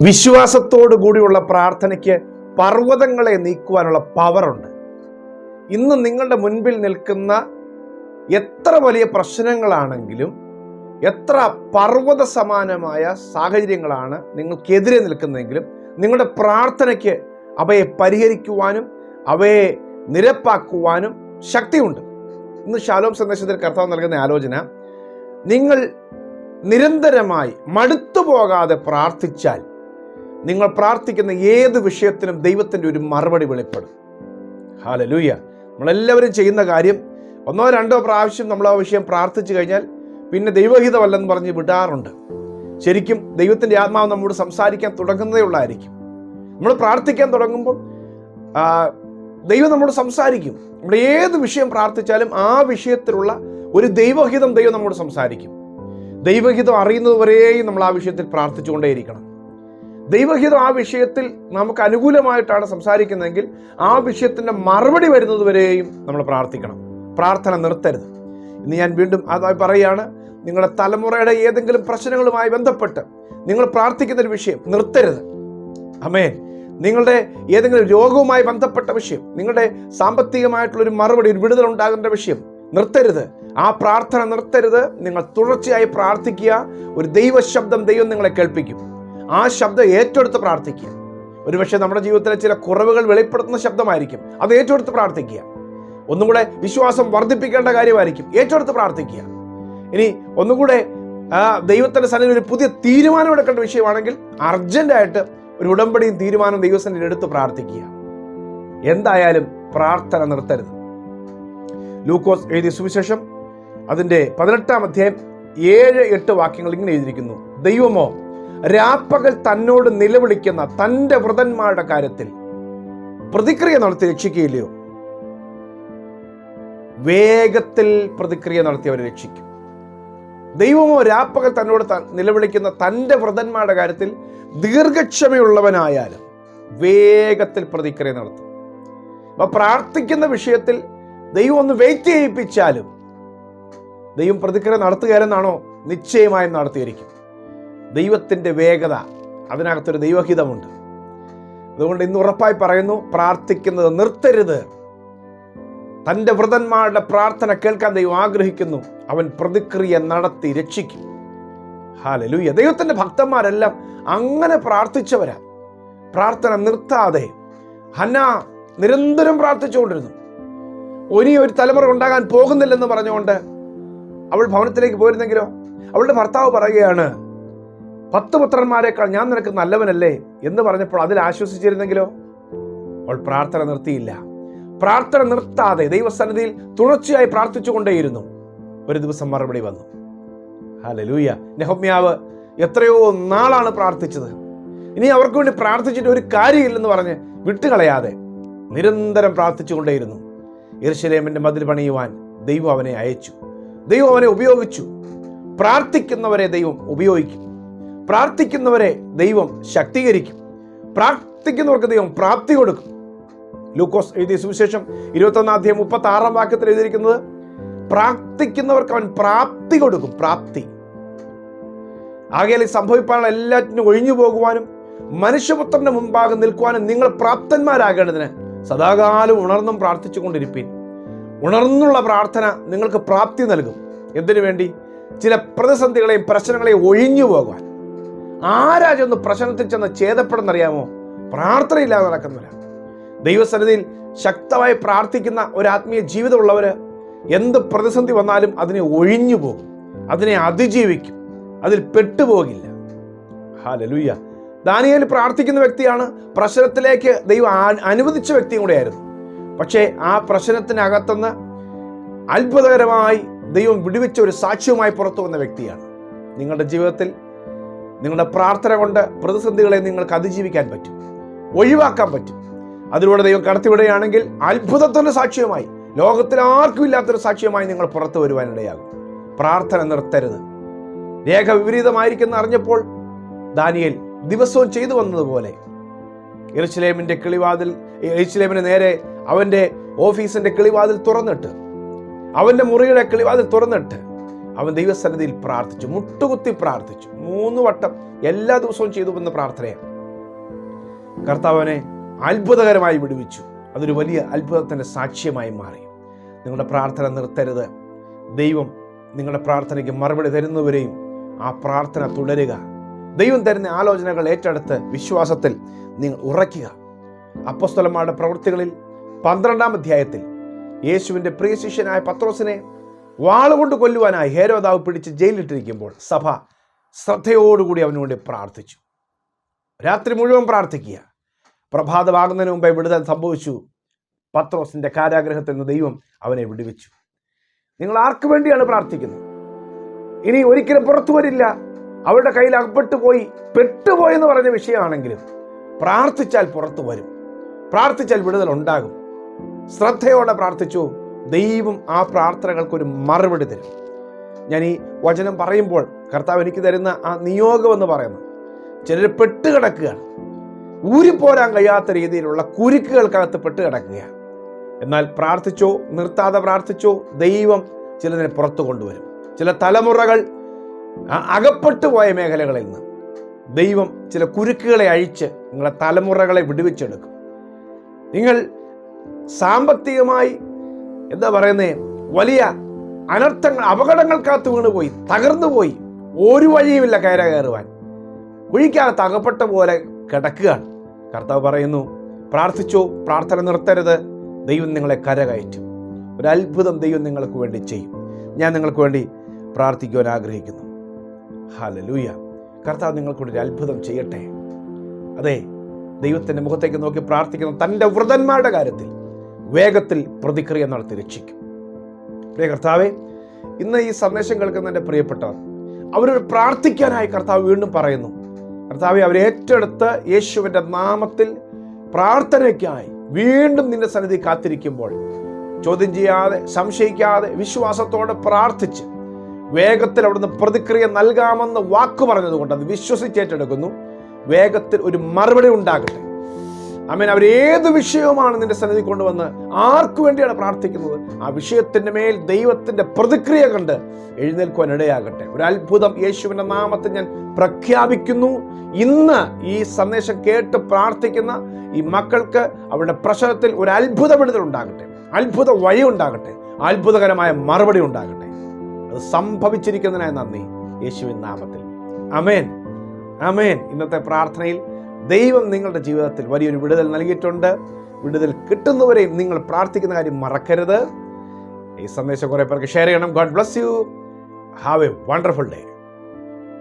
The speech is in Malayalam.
വിശ്വാസത്തോടു കൂടിയുള്ള പ്രാർത്ഥനയ്ക്ക് പർവതങ്ങളെ നീക്കുവാനുള്ള പവറുണ്ട്. ഇന്ന് നിങ്ങളുടെ മുൻപിൽ നിൽക്കുന്ന എത്ര വലിയ പ്രശ്നങ്ങളാണെങ്കിലും എത്ര പർവത സമാനമായ സാഹചര്യങ്ങളാണ് നിങ്ങൾക്കെതിരെ നിൽക്കുന്നതെങ്കിലും നിങ്ങളുടെ പ്രാർത്ഥനയ്ക്ക് അവയെ പരിഹരിക്കുവാനും അവയെ നിരപ്പാക്കുവാനും ശക്തിയുണ്ട്. ഇന്ന് ശാലോം സന്ദേശത്തിൽ കർത്താവ് നൽകുന്ന ആലോചന നിങ്ങൾ നിരന്തരമായി മടുത്തു പോകാതെ പ്രാർത്ഥിച്ചാൽ നിങ്ങൾ പ്രാർത്ഥിക്കുന്ന ഏത് വിഷയത്തിനും ദൈവത്തിന്റെ ഒരു മറുപടി വെളിപ്പെടും. ഹാലലൂയ നമ്മളെല്ലാവരും ചെയ്യുന്ന കാര്യം ഒന്നോ രണ്ടോ പ്രാവശ്യം നമ്മൾ ആ വിഷയം പ്രാർത്ഥിച്ചു കഴിഞ്ഞാൽ പിന്നെ ദൈവഹിതമല്ലെന്ന് പറഞ്ഞ് വിടാറുണ്ട്. ശരിക്കും ദൈവത്തിന്റെ ആത്മാവ് നമ്മോട് സംസാരിക്കാൻ തുടങ്ങുന്നതേ ഉള്ളായിരിക്കും. നമ്മൾ പ്രാർത്ഥിക്കാൻ തുടങ്ങുമ്പോൾ ദൈവം നമ്മോട് സംസാരിക്കും. നമ്മൾ ഏത് വിഷയം പ്രാർത്ഥിച്ചാലും ആ വിഷയത്തിലുള്ള ഒരു ദൈവഹിതം ദൈവം നമ്മോട് സംസാരിക്കും. ദൈവഹിതം അറിയുന്നതുവരെയും നമ്മൾ ആ വിഷയത്തിൽ പ്രാർത്ഥിച്ചുകൊണ്ടേയിരിക്കണം. ദൈവഹിതം ആ വിഷയത്തിൽ നമുക്ക് അനുകൂലമായിട്ടാണ് സംസാരിക്കുന്നതെങ്കിൽ ആ വിഷയത്തിന്റെ മറുപടി വരുന്നതുവരെയും നമ്മൾ പ്രാർത്ഥിക്കണം. പ്രാർത്ഥന നിർത്തരുത്. ഇന്ന് ഞാൻ വീണ്ടും അതായി പറയുകയാണ് നിങ്ങളുടെ തലമുറയുടെ ഏതെങ്കിലും പ്രശ്നങ്ങളുമായി ബന്ധപ്പെട്ട് നിങ്ങൾ പ്രാർത്ഥിക്കുന്ന ഒരു വിഷയം നിർത്തരുത്. അമേൻ നിങ്ങളുടെ ഏതെങ്കിലും രോഗവുമായി ബന്ധപ്പെട്ട വിഷയം നിങ്ങളുടെ സാമ്പത്തികമായിട്ടുള്ള ഒരു മറുപടി ഒരു വിടുതൽ ഉണ്ടാകേണ്ട വിഷയം നിർത്തരുത്. ആ പ്രാർത്ഥന നിർത്തരുത്. നിങ്ങൾ തുടർച്ചയായി പ്രാർത്ഥിക്കുക. ഒരു ദൈവശബ്ദം ദൈവം നിങ്ങളെ കേൾപ്പിക്കും. ആ ശബ്ദം ഏറ്റെടുത്ത് പ്രാർത്ഥിക്കുക. ഒരുപക്ഷെ നമ്മുടെ ജീവിതത്തിലെ ചില കുറവുകൾ വെളിപ്പെടുത്തുന്ന ശബ്ദമായിരിക്കും. അത് ഏറ്റെടുത്ത് പ്രാർത്ഥിക്കുക. ഒന്നും കൂടെ വിശ്വാസം വർദ്ധിപ്പിക്കേണ്ട കാര്യമായിരിക്കും. ഏറ്റെടുത്ത് പ്രാർത്ഥിക്കുക. ഇനി ഒന്നുകൂടെ ആ ദൈവത്തിന്റെ സന്നിധി ഒരു പുതിയ തീരുമാനം എടുക്കേണ്ട വിഷയമാണെങ്കിൽ അർജന്റായിട്ട് ഒരു ഉടമ്പടിയും തീരുമാനവും ദൈവസന്നിധി എടുത്ത് പ്രാർത്ഥിക്കുക. എന്തായാലും പ്രാർത്ഥന നിർത്തരുത്. ലൂക്കോസ് എഴുതിയ സുവിശേഷം അതിന്റെ പതിനെട്ടാം അധ്യായം ഏഴ് എട്ട് വാക്യങ്ങൾ ഇങ്ങനെ എഴുതിയിരിക്കുന്നു. ദൈവമോ രാപ്പകൽ തന്നോട് നിലവിളിക്കുന്ന തന്റെ വ്രതന്മാരുടെ കാര്യത്തിൽ പ്രതിക്രിയ നടത്തി രക്ഷിക്കുകയില്ലയോ? വേഗത്തിൽ പ്രതിക്രിയ നടത്തി അവരെ രക്ഷിക്കും. ദൈവമോ രാപ്പകൽ തന്നോട് നിലവിളിക്കുന്ന തന്റെ വ്രതന്മാരുടെ കാര്യത്തിൽ ദീർഘക്ഷമയുള്ളവനായാലും വേഗത്തിൽ പ്രതിക്രിയ നടത്തും. അപ്പൊ പ്രാർത്ഥിക്കുന്ന വിഷയത്തിൽ ദൈവം ഒന്ന് വെയിറ്റ് ചെയ്യിപ്പിച്ചാലും ദൈവം പ്രതിക്രിയ നടത്തുകയെന്നാണോ നിശ്ചയമായും നടത്തിയിരിക്കും. ദൈവത്തിന്റെ വേഗത അതിനകത്തൊരു ദൈവഹിതമുണ്ട്. അതുകൊണ്ട് ഇന്ന് ഉറപ്പായി പറയുന്നു പ്രാർത്ഥിക്കുന്നത് നിർത്തരുത്. തന്റെ വ്രതന്മാരുടെ പ്രാർത്ഥന കേൾക്കാൻ ദൈവം ആഗ്രഹിക്കുന്നു. അവൻ പ്രതിക്രിയ നടത്തി രക്ഷിക്കും. ഹാലലൂയ ദൈവത്തിന്റെ ഭക്തന്മാരെല്ലാം അങ്ങനെ പ്രാർത്ഥിച്ചവരാ. പ്രാർത്ഥന നിർത്താതെ ഹന്ന നിരന്തരം പ്രാർത്ഥിച്ചുകൊണ്ടിരുന്നു. ഇനി ഒരു തലമുറ ഉണ്ടാകാൻ പോകുന്നില്ലെന്ന് പറഞ്ഞുകൊണ്ട് അവൾ ഭവനത്തിലേക്ക് പോയിരുന്നെങ്കിലോ? അവളുടെ ഭർത്താവ് പറയുകയാണ് പത്ത് പുത്രന്മാരെക്കാൾ ഞാൻ നിനക്ക് നല്ലവനല്ലേ എന്ന് പറഞ്ഞപ്പോൾ അതിൽ ആശ്വസിച്ചിരുന്നെങ്കിലോ? അവൾ പ്രാർത്ഥന നിർത്തിയില്ല. പ്രാർത്ഥന നിർത്താതെ ദൈവസന്നിധിയിൽ തുടർച്ചയായി പ്രാർത്ഥിച്ചുകൊണ്ടേയിരുന്നു. ഒരു ദിവസം മറുപടി വന്നു. ഹല്ലേലൂയ. നെഹമ്യാവ് എത്രയോ നാളാണ് പ്രാർത്ഥിച്ചത്. ഇനി അവർക്ക് വേണ്ടി പ്രാർത്ഥിച്ചിട്ട് ഒരു കാര്യമില്ലെന്ന് പറഞ്ഞ് വിട്ടുകളയാതെ നിരന്തരം പ്രാർത്ഥിച്ചുകൊണ്ടേയിരുന്നു. യെരുശലേമിന്റെ മതിൽ പണിയുവാൻ ദൈവം അവനെ അയച്ചു. ദൈവം അവനെ ഉപയോഗിച്ചു. പ്രാർത്ഥിക്കുന്നവരെ ദൈവം ഉപയോഗിക്കും. പ്രാർത്ഥിക്കുന്നവരെ ദൈവം ശക്തീകരിക്കും. പ്രാർത്ഥിക്കുന്നവർക്ക് ദൈവം പ്രാപ്തി കൊടുക്കും. ലൂക്കോസ് എഴുതിയ സുവിശേഷം ഇരുപത്തൊന്നാം അധ്യായം മുപ്പത്തി ആറാം വാക്യത്തിൽ എഴുതിയിരിക്കുന്നത് പ്രാർത്ഥിക്കുന്നവർക്ക് അവൻ പ്രാപ്തി കൊടുക്കും പ്രാപ്തി. ഈ സംഭവിപ്പാനുള്ള എല്ലാറ്റിനും ഒഴിഞ്ഞു പോകുവാനും മനുഷ്യപുത്രന്റെ മുമ്പാകെ നിൽക്കുവാനും നിങ്ങൾ പ്രാപ്തന്മാരാകേണ്ടതിന് സദാകാലം ഉണർന്നും പ്രാർത്ഥിച്ചുകൊണ്ടിരിപ്പീൻ. ഉണർന്നുള്ള പ്രാർത്ഥന നിങ്ങൾക്ക് പ്രാപ്തി നൽകും. എന്തിനു വേണ്ടി? ചില പ്രതിസന്ധികളെയും പ്രശ്നങ്ങളെയും ഒഴിഞ്ഞു പോകുവാൻ. ആരാ ചെന്ന് പ്രശ്നത്തിൽ ചെന്ന് ഛേദപ്പെടുന്നറിയാമോ? പ്രാർത്ഥനയില്ലാതെ നടക്കുന്നവരാ ദൈവസന്നിധിയിൽ ശക്തമായി പ്രാർത്ഥിക്കുന്ന ഒരു ആത്മീയ ജീവിതമുള്ളവർ എന്ത് പ്രതിസന്ധി വന്നാലും അതിനെ ഒഴിഞ്ഞു പോകും. അതിനെ അതിജീവിക്കും. അതിൽ പെട്ടുപോകില്ല. ഹാലലുയ്യ ദാനിയേൽ പ്രാർത്ഥിക്കുന്ന വ്യക്തിയാണ്. പ്രശ്നത്തിലേക്ക് ദൈവം അനുവദിച്ച വ്യക്തിയും കൂടെയായിരുന്നു. പക്ഷേ ആ പ്രശ്നത്തിനകത്തുനിന്ന് അത്ഭുതകരമായി ദൈവം വിടുവിച്ച ഒരു സാക്ഷ്യവുമായി പുറത്തു വന്ന വ്യക്തിയാണ്. നിങ്ങളുടെ ജീവിതത്തിൽ നിങ്ങളുടെ പ്രാർത്ഥന കൊണ്ട് പ്രതിസന്ധികളെ നിങ്ങൾക്ക് അതിജീവിക്കാൻ പറ്റും. ഒഴിവാക്കാൻ പറ്റും. അതിലൂടെ ദൈവം കടത്തിവിടുകയാണെങ്കിൽ അത്ഭുതത്തിന്റെ സാക്ഷ്യമായി ലോകത്തിൽ ആർക്കും ഇല്ലാത്തൊരു സാക്ഷ്യമായി നിങ്ങൾ പുറത്തു വരുവാനിടയാകും പ്രാർത്ഥന നിർത്തരുത്. രേഖ വിപരീതമായിരിക്കുന്ന അറിഞ്ഞപ്പോൾ ദാനിയൽ ദിവസവും ചെയ്തു വന്നതുപോലെ എറിച്ചിലേമിന്റെ കിളിവാതിൽ എറിച്ചിലേമിന് നേരെ അവന്റെ ഓഫീസിന്റെ കിളിവാതിൽ തുറന്നിട്ട് അവന്റെ മുറിയുടെ കിളിവാതിൽ തുറന്നിട്ട് അവൻ ദൈവസന്നിധിയിൽ പ്രാർത്ഥിച്ചു മുട്ടുകുത്തി പ്രാർത്ഥിച്ചു. മൂന്ന് വട്ടം എല്ലാ ദിവസവും ചെയ്തു വന്ന പ്രാർത്ഥനയാണ്. കർത്താവിനെ അത്ഭുതകരമായി വിടുവിച്ചു. അതൊരു വലിയ അത്ഭുതത്തിന്റെ സാക്ഷ്യമായി മാറി. നിങ്ങളുടെ പ്രാർത്ഥന നിർത്തരുത്. ദൈവം നിങ്ങളുടെ പ്രാർത്ഥനയ്ക്ക് മറുപടി തരുന്നവരെയും ആ പ്രാർത്ഥന തുടരുക. ദൈവം തരുന്ന ആലോചനകൾ ഏറ്റെടുത്ത് വിശ്വാസത്തിൽ നിങ്ങൾ ഉറയ്ക്കുക. അപ്പസ്തലന്മാരുടെ പ്രവൃത്തികളിൽ പന്ത്രണ്ടാം അധ്യായത്തിൽ യേശുവിന്റെ പ്രിയ ശിഷ്യനായ പത്രോസിനെ വാളുകൊണ്ട് കൊല്ലുവാനായി ഹേരോദാവ് പിടിച്ച് ജയിലിട്ടിരിക്കുമ്പോൾ സഭ ശ്രദ്ധയോടുകൂടി അവന് വേണ്ടി പ്രാർത്ഥിച്ചു. രാത്രി മുഴുവൻ പ്രാർത്ഥിക്കുക. പ്രഭാതമാകുന്നതിന് മുമ്പേ വിടുതൽ സംഭവിച്ചു. പത്രോസിന്റെ കാരാഗ്രഹത്തിൽ നിന്ന് ദൈവം അവനെ വിടുവിച്ചു. നിങ്ങൾ ആർക്ക് വേണ്ടിയാണ് പ്രാർത്ഥിക്കുന്നത്? ഇനി ഒരിക്കലും പുറത്തു വരില്ല. അവരുടെ കയ്യിൽ അകപ്പെട്ടു പോയി പെട്ടുപോയി എന്ന് പറഞ്ഞ വിഷയമാണെങ്കിലും പ്രാർത്ഥിച്ചാൽ പുറത്തു വരും. പ്രാർത്ഥിച്ചാൽ വിടുതൽ ഉണ്ടാകും. ശ്രദ്ധയോടെ പ്രാർത്ഥിച്ചു. ദൈവം ആ പ്രാർത്ഥനകൾക്കൊരു മറുപടി തരും. ഞാൻ ഈ വചനം പറയുമ്പോൾ കർത്താവ് എനിക്ക് തരുന്ന ആ നിയോഗം എന്ന് പറയുന്നത്. ചിലർ പെട്ടുകിടക്കുകയാണ് ഊരിപ്പോരാൻ കഴിയാത്ത രീതിയിലുള്ള കുരുക്കുകൾക്കകത്ത് പെട്ട് കിടക്കുകയാണ്. എന്നാൽ പ്രാർത്ഥിച്ചോ നിർത്താതെ പ്രാർത്ഥിച്ചോ ദൈവം ചിലതിനെ പുറത്തു കൊണ്ടുവരും. ചില തലമുറകൾ അകപ്പെട്ടു പോയ മേഖലകളിൽ നിന്ന് ദൈവം ചില കുരുക്കുകളെ അഴിച്ച് നിങ്ങളെ തലമുറകളെ വിടുവിച്ചെടുക്കും. നിങ്ങൾ സാമ്പത്തികമായി എന്താ പറയുന്നത് വലിയ അനർത്ഥങ്ങൾ അപകടങ്ങൾക്കകത്ത് വീണുപോയി തകർന്നു പോയി ഒരു വഴിയുമില്ല കയറ കയറുവാൻ. കുഴിക്കകത്ത് അകപ്പെട്ട പോലെ കിടക്കുകയാണ്. കർത്താവ് പറയുന്നു പ്രാർത്ഥിച്ചോ പ്രാർത്ഥന നിർത്തരുത് ദൈവം നിങ്ങളെ കരകയറ്റും. ഒരു അത്ഭുതം ദൈവം നിങ്ങൾക്ക് വേണ്ടി ചെയ്യും. ഞാൻ നിങ്ങൾക്ക് വേണ്ടി പ്രാർത്ഥിക്കുവാൻ ആഗ്രഹിക്കുന്നു. ഹലലൂയ കർത്താവ് നിങ്ങൾക്ക് വേണ്ടി ഒരു അത്ഭുതം ചെയ്യട്ടെ. അതെ ദൈവത്തിന്റെ മുഖത്തേക്ക് നോക്കി പ്രാർത്ഥിക്കുന്ന തന്റെ വ്രതന്മാരുടെ കാര്യത്തിൽ വേഗത്തിൽ പ്രതിക്രിയ നടത്തി രക്ഷിക്കും. പ്രിയ കർത്താവെ ഇന്ന് ഈ സന്ദേശം കേൾക്കുന്ന എന്റെ പ്രിയപ്പെട്ടവർ അവരോട് പ്രാർത്ഥിക്കാനായി കർത്താവ് വീണ്ടും പറയുന്നു. കർത്താവെ അവരെ ഏറ്റെടുത്ത് യേശുവിന്റെ നാമത്തിൽ പ്രാർത്ഥനയ്ക്കായി വീണ്ടും നിന്റെ സന്നിധി കാത്തിരിക്കുമ്പോൾ ചോദ്യം ചെയ്യാതെ സംശയിക്കാതെ വിശ്വാസത്തോടെ പ്രാർത്ഥിച്ച് വേഗത്തിൽ അവിടുന്ന് പ്രതിക്രിയ നൽകാമെന്ന് വാക്ക് പറഞ്ഞതുകൊണ്ട് അത് വിശ്വസിച്ചേറ്റെടുക്കുന്നു വേഗത്തിൽ ഒരു മറുപടി ഉണ്ടാകട്ടെ. അമേൻ അവർ ഏത് വിഷയവുമാണ് നിന്റെ സന്നിധി കൊണ്ടുവന്ന് ആർക്കു വേണ്ടിയാണ് പ്രാർത്ഥിക്കുന്നത്? ആ വിഷയത്തിന്റെ മേൽ ദൈവത്തിന്റെ പ്രതിക്രിയ കണ്ട് എഴുന്നേൽക്കുവാൻ ഇടയാകട്ടെ. ഒരു അത്ഭുതം യേശുവിന്റെ നാമത്തിൽ ഞാൻ പ്രഖ്യാപിക്കുന്നു. ഇന്ന് ഈ സന്ദേശം കേട്ട് പ്രാർത്ഥിക്കുന്ന ഈ മക്കൾക്ക് അവരുടെ പ്രശ്നത്തിൽ ഒരു അത്ഭുത വിടുതൽ ഉണ്ടാകട്ടെ. അത്ഭുത വഴി ഉണ്ടാകട്ടെ. അത്ഭുതകരമായ മറുപടി ഉണ്ടാകട്ടെ. അത് സംഭവിച്ചിരിക്കുന്നതിനായി നന്ദി. യേശുവിൻ നാമത്തിൽ. അമേൻ അമേൻ ഇന്നത്തെ പ്രാർത്ഥനയിൽ ദൈവം നിങ്ങളുടെ ജീവിതത്തിൽ വലിയൊരു വിടുതൽ നൽകിയിട്ടുണ്ട്. വിടുതൽ കിട്ടുന്നവരെയും നിങ്ങൾ പ്രാർത്ഥിക്കുന്ന കാര്യം മറക്കരുത്. ഈ സന്ദേശം കുറേ പേർക്ക് ഷെയർ ചെയ്യണം. God bless you have a wonderful day